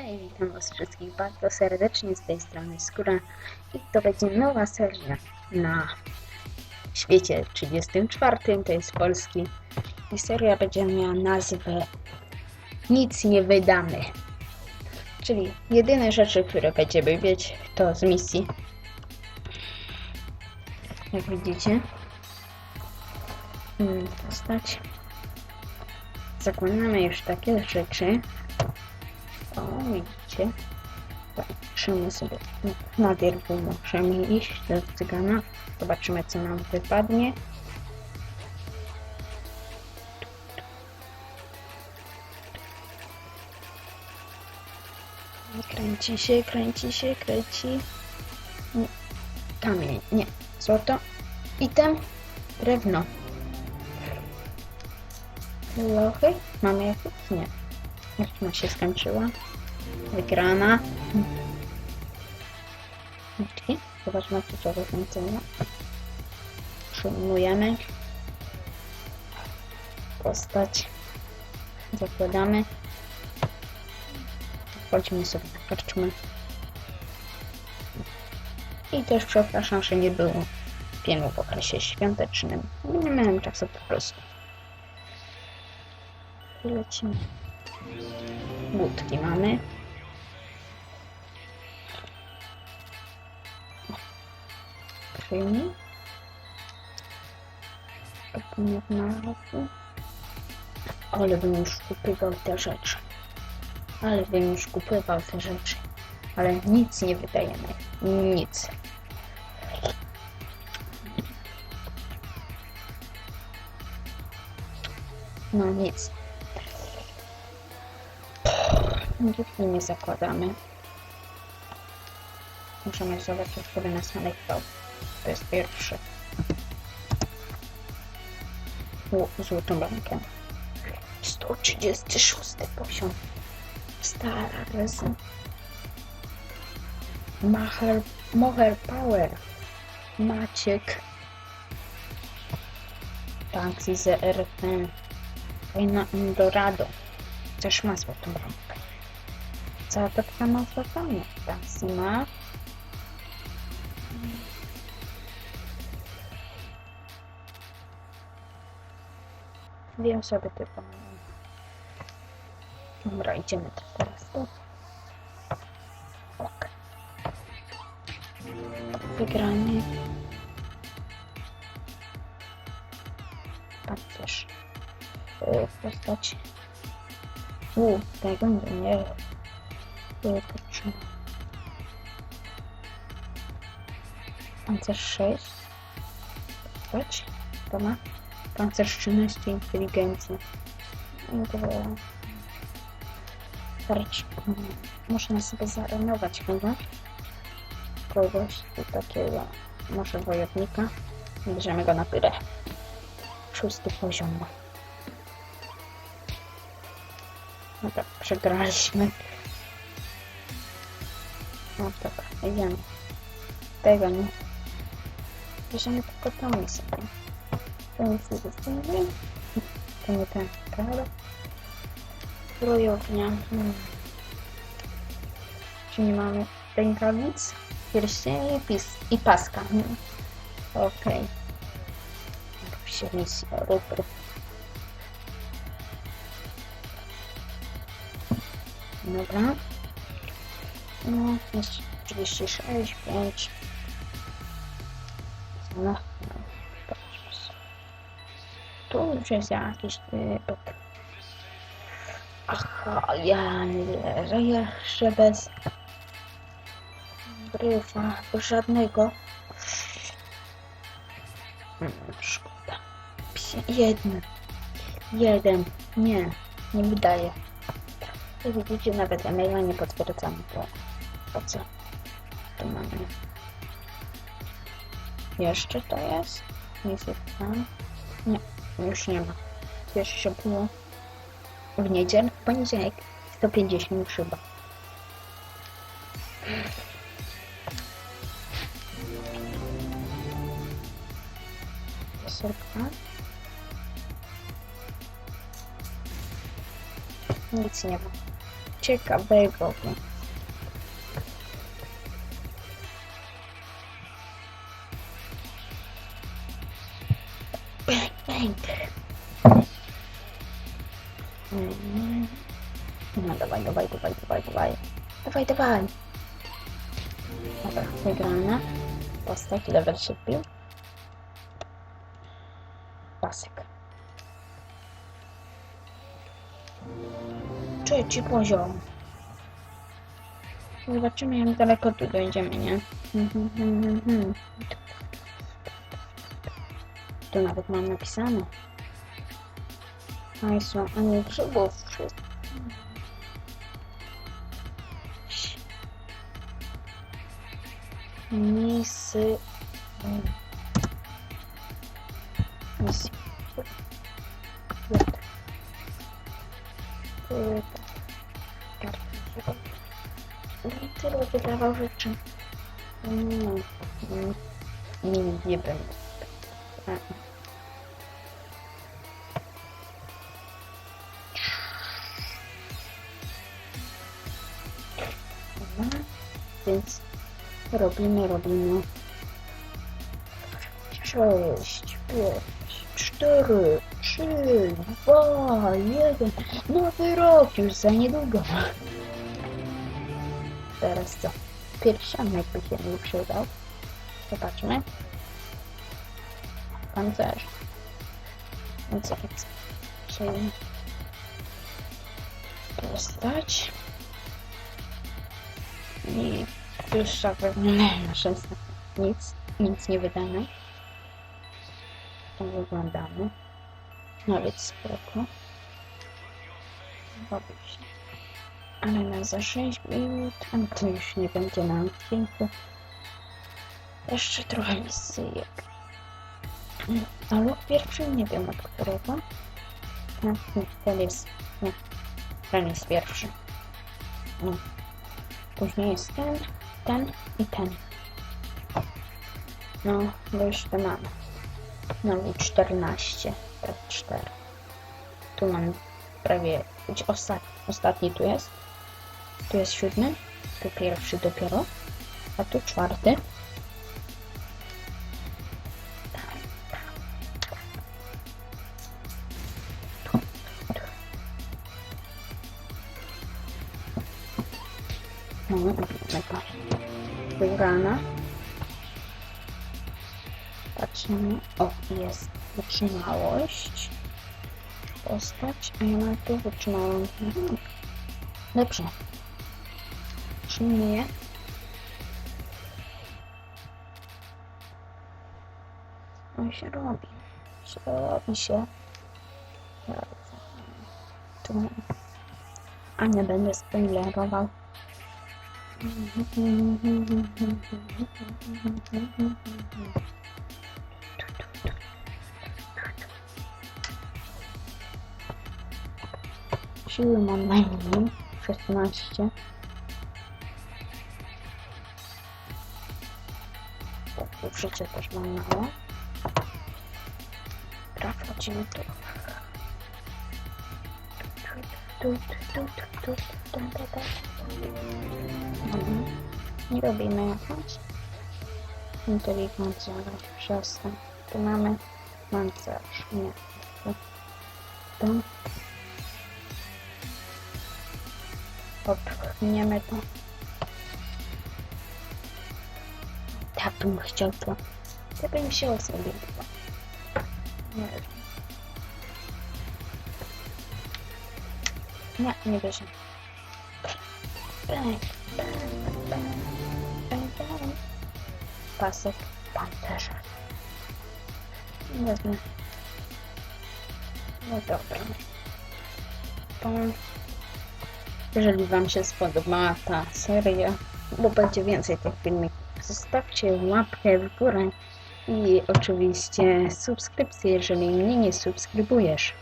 Hej, witam was wszystkich bardzo serdecznie z tej strony Skóra i to będzie nowa seria na świecie 34, to jest polski i seria będzie miała nazwę Nic nie wydamy. Czyli jedyne rzeczy, które będziemy mieć to z misji. Jak widzicie. Postać. Zakładamy już takie rzeczy. O, widzicie? Patrzymy sobie na wierzchu, możemy iść do cygana. Zobaczymy, co nam wypadnie. Kręci się, kręci się, kręci. Nie. Kamień, nie. Złoto. Item. Drewno. Lochy? Mamy jakieś? Nie. Jeszcze się skończyła. Wygrana. Okay. Zobaczmy, czy to zakończenia. Przyjmujemy. Postać. Zakładamy. Wchodzimy sobie na. I też przepraszam, że nie było filmu w okresie świątecznym. Nie miałem czasu po prostu. Lecimy. Budki mamy. Przyjmij. Papier na roku. Ale bym już kupywał te rzeczy. Ale bym już kupywał te rzeczy. Ale nic nie wydajemy. Nic. No nic. Nic nie zakładamy. Możemy zobaczyć, który nas naleciał. To jest pierwszy. O, złotą bańkę. 136 poziom. Stara resa. Macher, Moher Power. Maciek. Taxi ZRT. Fajna Eldorado. Też ma złotą bańkę. Cała ta ma złotą. Taxi ma. Dwie osoby tylko. Dobra, idziemy teraz tu. Ok. Wygrany. Pancerz. Yy, postać. U, tego nie. Patrzymy. Pancerz 6. Postać. To ma. Pancerz 13 inteligencji. No to. Można sobie zarenować chyba. Kogoś takiego. Może wojownika. Bierzemy go na tyle. Szósty poziom. Dobra, przegraliśmy. No dobra, idziemy. Tego nie. Bierzemy tylko tą misję. To nic nie zostawię. To nie ten, prawda? Zbrojownia. Hmm. Czyli mamy rękawic, pierścieni i, pis i paska. Hmm. Okej. Okay. się misja rupry. Dobra. No, jest 36, 5. No. Tu już jest jakiś typek. Aha, ja nie że jeszcze bez bryfa, bez żadnego. Szkoda. Jeden. Jeden. Nie, nie wydaje. Jak widzicie, nawet e-maila nie potwierdzamy, to po co to mamy? Jeszcze to jest? Jest tam? Nie, już nie ma. Jeszcze było w niedzielę, w poniedziałek 150 chyba. Sorka. Nic nie ma. ciekawego. Bang, bang. Mm. No dawaj, dawaj, dawaj, dawaj, dawaj. Dawaj, dawaj. Dobra, wygrana. Postać, level się wbił. Pasek. Trzeci poziom. Zobaczymy jak daleko tu dojdziemy, nie? Mhm, mhm, mhm. Tu nawet mam napisane. Państwo, a nie grzybów wszystko. Misy... Misy... No i tyle wydawał rzeczy. No, nie, nie będę. Więc robimy, robimy. Sześć, pięć, cztery, trzy, dwa, jeden. Nowy rok już za niedługo. Teraz co? Pierścionek by się mi przydał. Zobaczmy. Pancerz. Więc jak czyli postać. I wyższa pewnie 16. Nic, nic nie wydane. To wyglądamy. Nawet spoko. Robi się. Ale na za 6 minut, a to już nie będzie na odcinku. Jeszcze trochę misyjek. A lub pierwszy nie wiem od którego. No, ten jest. Nie. Ten jest pierwszy. No. Później jest ten, ten i ten. No, bo mamy. No i 14. Tak, 4. Tu mam prawie. Ostatni, ostatni tu jest. Tu jest siódmy. Tu pierwszy dopiero. A tu czwarty. Patrzymy. O, jest wytrzymałość. Postać, a ja mam tu wytrzymałość. Mhm. Dobrze. Przyjmuję. On się robi. Się robi się. Tu. A nie będę spoilerował. Siły mam najmniej 16. Tak, Życie też mam mało. Dobra, wchodzimy tu. Tu, tu, tu, tu, tu, tu. Mhm. Nie robimy jakąś inteligencję, ale przestań. Tu mamy pancerz. Nie. Tu. Popchniemy to. Tak bym chciał to. Ja bym się osobił. Nie wiem. Nie, nie bierze. Pasek pancerza. Wezmę. No dobra. To jeżeli Wam się spodobała ta seria, bo będzie więcej tych filmików, zostawcie łapkę w górę i oczywiście subskrypcję, jeżeli mnie nie subskrybujesz.